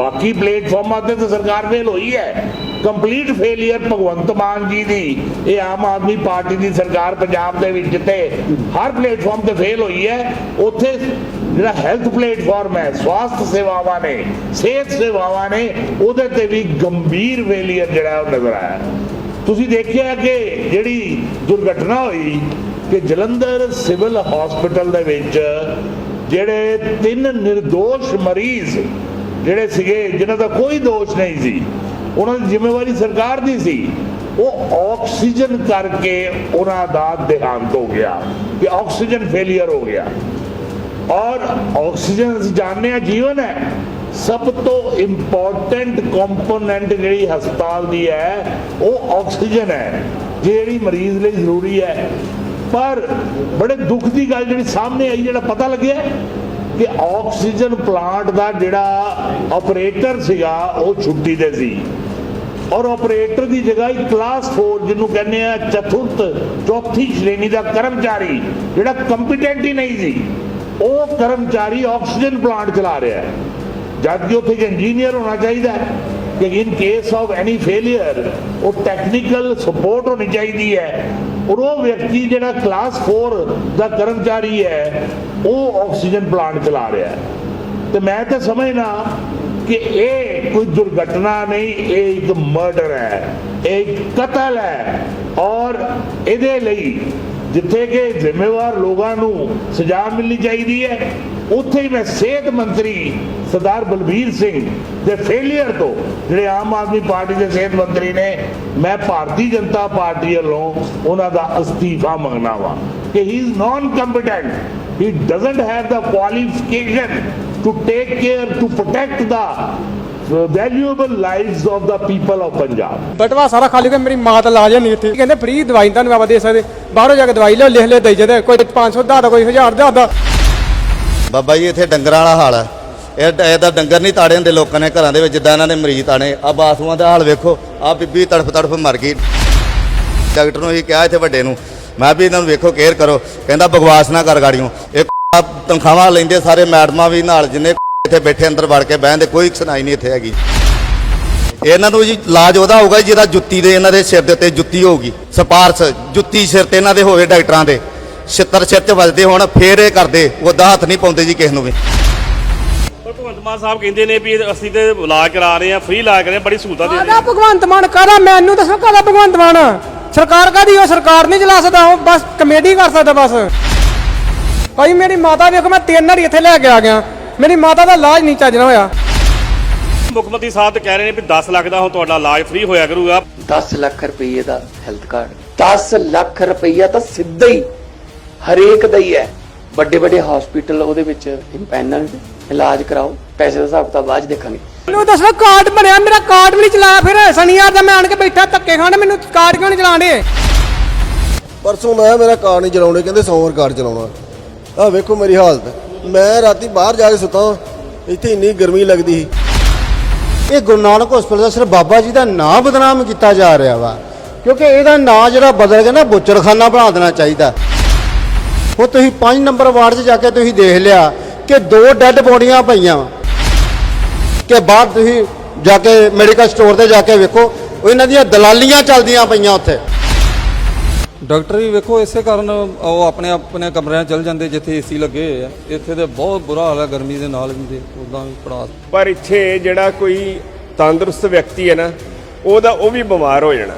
ਬਾਕੀ ਪਲੇਟਫਾਰਮਾਂ ਤੇ ਤਾਂ ਸਰਕਾਰ ਫੇਲ ਹੋਈ ਹੈ। ਕੰਪਲੀਟ ਫੇਲਿਅਰ ਭਗਵੰਤ ਮਾਨ ਜੀ ਦੀ। ਇਹ ਆਮ ਆਦਮੀ ਪਾਰਟੀ ਦੀ ਸਰਕਾਰ ਪੰਜਾਬ ਦੇ ਵਿੱਚ ਤੇ ਹਰ ਪਲੇਟਫਾਰਮ ਤੇ ਫੇਲ ਹੋਈ ਹੈ। ਉੱਥੇ ਜਿਹੜਾ ਹੈਲਥ ਪਲੇਟਫਾਰਮ ਹੈ, ਸਵਾਸਥ ਸੇਵਾਵਾਂ ਨੇ, ਸਿਹਤ ਸੇਵਾਵਾਂ ਨੇ, ਉਹਦੇ ਤੇ ਵੀ ਗੰਭੀਰ ਫੇਲਿਅਰ ਜਿਹੜਾ ਉਹ ਨਜ਼ਰ ਆਇਆ। ਤੁਸੀਂ ਦੇਖਿਆ ਕਿ ਜਿਹੜੀ ਦੁਰਘਟਨਾ ਹੋਈ ਕਿ ਜਲੰਧਰ ਸਿਵਲ ਹਸਪੀਟਲ ਦੇ ਵਿੱਚ ਜਿਹੜੇ ਤਿੰਨ નિર્ਦੋਸ਼ ਮਰੀਜ਼ ਜਿਹੜੇ ਸੀਗੇ, ਜਿਨ੍ਹਾਂ ਦਾ ਕੋਈ ਦੋਸ਼ ਨਹੀਂ ਸੀ, ਉਹਨਾਂ ਦੀ ਜ਼ਿੰਮੇਵਾਰੀ ਸਰਕਾਰ ਦੀ ਸੀ, ਉਹ ਆਕਸੀਜਨ ਕਰਕੇ ਉਹਨਾਂ ਦਾ ਦੇਹਾਂਤ ਹੋ ਗਿਆ ਕਿ ਆਕਸੀਜਨ ਫੇਲਿਅਰ ਹੋ ਗਿਆ। ਔਰ ਆਕਸੀਜਨ ਅਸੀਂ ਜਾਣਦੇ ਹਾਂ ਜੀਵਨ ਹੈ, ਸਭ ਤੋਂ ਇੰਪੋਰਟੈਂਟ ਕੰਪੋਨੈਂਟ ਜਿਹੜੀ ਹਸਪਤਾਲ ਦੀ ਹੈ, ਉਹ ਆਕਸੀਜਨ ਹੈ ਜਿਹੜੀ ਮਰੀਜ਼ ਲਈ ਜ਼ਰੂਰੀ ਹੈ। ਪਰ ਬੜੇ ਦੁੱਖ ਦੀ ਗੱਲ ਜਿਹੜੀ ਸਾਹਮਣੇ ਆਈ, ਜਿਹੜਾ ਪਤਾ ਲੱਗਿਆ ਕਿ ਆਕਸੀਜਨ ਪਲਾਂਟ ਦਾ ਜਿਹੜਾ ਆਪਰੇਟਰ ਸੀਗਾ, ਉਹ ਛੁੱਟੀ ਤੇ ਸੀ। ਔਰ ਆਪਰੇਟਰ ਦੀ ਜਗ੍ਹਾ ਇੱਕ ਕਲਾਸ 4 ਜਿਹਨੂੰ ਕਹਿੰਦੇ ਆ ਚਤੁਰਥ, ਚੌਥੀ ਸ਼੍ਰੇਣੀ ਦਾ ਕਰਮਚਾਰੀ, ਜਿਹੜਾ ਕੰਪੀਟੈਂਟ ਹੀ ਨਹੀਂ ਸੀ, ਉਹ ਕਰਮਚਾਰੀ ਆਕਸੀਜਨ ਪਲਾਂਟ ਚਲਾ ਰਿਹਾ ਹੈ। ਜਦ ਕਿ ਉੱਥੇ ਇੰਜੀਨੀਅਰ ਹੋਣਾ ਚਾਹੀਦਾ ਹੈ ਕਿ in case of any failure ਉਹ ਟੈਕਨੀਕਲ ਸਪੋਰਟ ਹੋਣੀ ਚਾਹੀਦੀ ਹੈ। ਔਰ ਉਹ ਵਿਅਕਤੀ ਜਿਹੜਾ ਕਲਾਸ 4 ਦਾ ਕਰਮਚਾਰੀ ਹੈ, ਉਹ ਆਕਸੀਜਨ ਪਲਾਂਟ ਚਲਾ ਰਿਹਾ ਹੈ। ਤੇ ਮੈਂ ਤਾਂ ਸਮਝਣਾ ਕਿ ਇਹ ਕੋਈ ਦੁਰਘਟਨਾ ਨਹੀਂ, ਇਹ ਇੱਕ ਮਰਡਰ ਹੈ, ਇਹ ਕਤਲ ਹੈ। ਔਰ ਇਹਦੇ ਲਈ ਜਿੱਥੇ ਕਿ ਜ਼ਿੰਮੇਵਾਰ ਲੋਕਾਂ ਨੂੰ ਸਜ਼ਾ ਮਿਲਣੀ ਚਾਹੀਦੀ ਹੈ, ਉੱਥੇ ਹੀ ਮੈਂ ਸਿਹਤ ਮੰਤਰੀ ਸਰਦਾਰ ਬਲਬੀਰ ਸਿੰਘ ਦੇ ਫੇਲਿਅਰ ਤੋਂ ਜਿਹੜੇ ਆਮ ਆਦਮੀ ਪਾਰਟੀ ਦੇ ਸਿਹਤ ਮੰਤਰੀ ਨੇ, ਮੈਂ ਭਾਰਤੀ ਜਨਤਾ ਪਾਰਟੀ ਵੱਲੋਂ ਉਹਨਾਂ ਦਾ ਅਸਤੀਫਾ ਮੰਗਣਾ ਵਾ ਕਿ he is non competent he doesn't have the qualification to take care, to protect the valuable lives of the people of Punjab. ਬਟਵਾ ਸਾਰਾ ਖਾਲੀ ਹੋ ਗਿਆ ਮੇਰੀ ਮਾਂ ਤਾਂ ਇਲਾਜ ਨਹੀਂ ਇੱਥੇ ਕਹਿੰਦੇ ਫ੍ਰੀ ਦਵਾਈ ਤੁਹਾਨੂੰ ਬਾਬਾ ਦੇ ਸਕਦੇ। ਬਾਹਰੋਂ ਜਾ ਕੇ ਦਵਾਈ ਲਿਓ ਲਿਖ ਲਿਓ ਦੇਈ ਜਾਂਦੇ ਕੋਈ 500 ਦਾ ਕੋਈ 1000 ਦਾ ਦਾ ਬਾਬਾ ਜੀ ਇੱਥੇ ਡੰਗਰਾਂ ਵਾਲਾ ਹਾਲ ਹੈ। ਇਹ ਇਹਦਾ ਡੰਗਰ ਨਹੀਂ ਤਾੜੇ ਹੁੰਦੇ ਲੋਕਾਂ ਨੇ ਘਰਾਂ ਦੇ ਵਿੱਚ ਜਿੱਦਾਂ ਇਹਨਾਂ ਨੇ ਮਰੀਜ਼ ਤਾਣੇ ਆ ਬਾਥਰੂਮਾਂ ਦਾ ਹਾਲ ਵੇਖੋ ਆ ਬੀਬੀ ਤੜਫ ਤੜਫ ਮਰ ਗਈ। ਡਾਕਟਰ ਨੂੰ ਹੀ ਕਿਹਾ ਇੱਥੇ ਵੱਡੇ ਨੂੰ। ਮੈਂ ਵੀ ਇਹਨਾਂ ਨੂੰ ਵੇਖੋ ਕੇਅਰ ਕਰੋ। ਕਹਿੰਦਾ ਬਕਵਾਸ ਨਾ ਕਰ ਗਾੜੀਆਂ ਇਹ ਤਨਖਾਹਾਂ ਲੈਂਦੇ ਸਾਰੇ ਮੈਡਮਾਂ ਵੀ ਨਾਲ ਜਿੰਨੇ ਇੱਥੇ ਬੈਠੇ ਅੰਦਰ ਵੜ ਕੇ ਬਹਿੰਦੇ ਕੋਈ ਸੁਣਾਈ ਨਹੀਂ ਇੱਥੇ ਹੈਗੀ। ਇਹਨਾਂ ਨੂੰ ਜੀ ਇਲਾਜ ਉਹਦਾ ਹੋਊਗਾ ਜਿਹਦਾ ਜੁੱਤੀ ਦੇ ਇਹਨਾਂ ਦੇ ਸਿਰ ਦੇ ਉੱਤੇ ਜੁੱਤੀ ਹੋਊਗੀ ਸਪਾਰਸ ਜੁੱਤੀ ਸਿਰ ਤੇ ਇਹਨਾਂ ਦੇ ਹੋਵੇ ਡਾਕਟਰਾਂ ਦੇ। ਛਿੱਤਰ ਸਿਰ 'ਚ ਵੱਜਦੇ ਹੋਣ ਫੇਰ ਇਹ ਕਰਦੇ ਉਹਦਾ ਹੱਥ ਨਹੀਂ ਪਾਉਂਦੇ ਜੀ ਕਿਸੇ ਨੂੰ ਵੀ। ਭਗਵੰਤ ਮਾਨ ਸਾਹਿਬ ਕਹਿੰਦੇ ਨੇ ਵੀ ਅਸੀਂ ਤੇ ਇਲਾਜ ਕਰਾ ਰਹੇ ਆ ਫ੍ਰੀ ਇਲਾਜ ਕਰਾ ਰਹੇ ਬੜੀ ਸਹੂਲਤਾਂ ਦੇ ਰਹੇ ਕਾਹਦਾ ਭਗਵੰਤ ਮਾਨ ਕਾਹਦਾ ਮੈਨੂੰ ਦੱਸੋ ਕਾਹਦਾ ਭਗਵੰਤ ਮਾਨ? ਸਰਕਾਰ ਕਾਹਦੀ ਉਹ ਸਰਕਾਰ ਨਹੀਂ ਚਲਾ ਸਕਦਾ ਉਹ ਬਸ ਕਮੇਡੀ ਕਰ ਸਕਦਾ ਬਸ। ਭਾਈ ਮੇਰੀ ਮਾਤਾ ਵੇਖੋ ਮੈਂ ਤਿੰਨ ਵਾਰੀ ਇੱਥੇ ਲੈ ਕੇ ਆ ਗਿਆ। ਮੇਰੀ ਮਾਤਾ ਦਾ ਇਲਾਜ ਨਹੀਂ ਚੱਜਣਾ ਹੋਇਆ। ਮੁੱਖ ਮੰਤਰੀ ਸਾਹਿਬ ਤੇ ਕਹਿ ਰਹੇ ਨੇ ਵੀ 10 ਲੱਖ ਦਾ ਹੁਣ ਤੁਹਾਡਾ ਇਲਾਜ ਫ੍ਰੀ ਹੋਇਆ ਕਰੂਗਾ। 10 ਲੱਖ ਰੁਪਏ ਦਾ ਹੈਲਥ ਕਾਰਡ 10 ਲੱਖ ਰੁਪਈਆ ਤਾਂ ਸਿੱਧਾ ਹੀ ਹਰੇਕ ਦਾ ਹੀ ਹੈ। ਵੱਡੇ ਵੱਡੇ ਹਸਪੀਟਲ ਉਹਦੇ ਵਿੱਚ ਇੰਪੈਨਲਡ ਇਲਾਜ ਕਰਾਓ ਪੈਸੇ ਦਾ ਹਿਸਾਬ ਕਿਤਾਬ ਬਾਅਦ 'ਚ ਦੇਖਾਂਗੇ। ਮੈਨੂੰ ਦੱਸੋ ਕਾਰਡ ਬਣਿਆ ਮੇਰਾ ਕਾਰਡ ਵੀ ਨਹੀਂ ਚਲਾਇਆ ਫਿਰ। ਸ਼ਨੀਵਾਰ ਦਾ ਮੈਂ ਆਣ ਕੇ ਬੈਠਾ ਧੱਕੇ ਖਾਣ ਮੈਨੂੰ ਕਾਰਡ ਕਿਉਂ ਨਹੀਂ ਚਲਾਉਂਦੇ? ਪਰਸੋਂ ਮੈਂ ਮੇਰਾ ਕਾਰ ਨਹੀਂ ਚਲਾਉਣੇ ਕਹਿੰਦੇ ਸੋਮਵਾਰ ਕਾਰ ਚਲਾਉਣਾ। ਆ ਵੇਖੋ ਮੇਰੀ ਹਾਲਤ। ਮੈਂ ਰਾਤੀ ਬਾਹਰ ਜਾ ਕੇ ਸੁੱਤਾ ਇੱਥੇ ਇੰਨੀ ਗਰਮੀ ਲੱਗਦੀ ਸੀ। ਇਹ ਗੁਰੂ ਨਾਨਕ ਹਸਪਤਾਲ ਦਾ ਸਿਰਫ ਬਾਬਾ ਜੀ ਦਾ ਨਾਮ ਬਦਨਾਮ ਕੀਤਾ ਜਾ ਰਿਹਾ ਵਾ। ਕਿਉਂਕਿ ਇਹਦਾ ਨਾਂ ਜਿਹੜਾ ਬਦਲ ਕੇ ਨਾ, ਬੁੱਚੜਖਾਨਾ ਬਣਾ ਦੇਣਾ ਚਾਹੀਦਾ। ਉਹ ਤੁਸੀਂ 5 ਨੰਬਰ ਵਾਰਡ 'ਚ ਜਾ ਕੇ ਤੁਸੀਂ ਦੇਖ ਲਿਆ ਕਿ ਦੋ ਡੈੱਡ ਬੋਡੀਆਂ ਪਈਆਂ ਵਾਂ। ਕਿ ਬਾਹਰ ਤੁਸੀਂ ਜਾ ਕੇ ਮੈਡੀਕਲ ਸਟੋਰ ਤੇ ਜਾ ਕੇ ਵੇਖੋ ਇਹਨਾਂ ਦੀਆਂ ਦਲਾਲੀਆਂ ਚੱਲਦੀਆਂ ਪਈਆਂ ਉੱਥੇ। ਡਾਕਟਰ ਵੀ ਵੇਖੋ, ਇਸੇ ਕਾਰਨ ਉਹ ਆਪਣੇ ਆਪਣੇ ਕਮਰਿਆਂ 'ਚ ਚਲ ਜਾਂਦੇ, ਜਿੱਥੇ ਏਸੀ ਲੱਗੇ ਹੋਏ ਆ। ਇੱਥੇ ਤੇ ਬਹੁਤ ਬੁਰਾ ਹਾਲ ਹੈ ਗਰਮੀ ਦੇ ਨਾਲ ਵੀ ਤੇ ਉਦਾਂ ਵੀ ਪੜਾਸ ਪਰ ਇੱਥੇ ਜਿਹੜਾ ਕੋਈ ਤੰਦਰੁਸਤ ਵਿਅਕਤੀ ਹੈ ਨਾ, ਉਹਦਾ ਉਹ ਵੀ ਬਿਮਾਰ ਹੋ ਜਾਣਾ।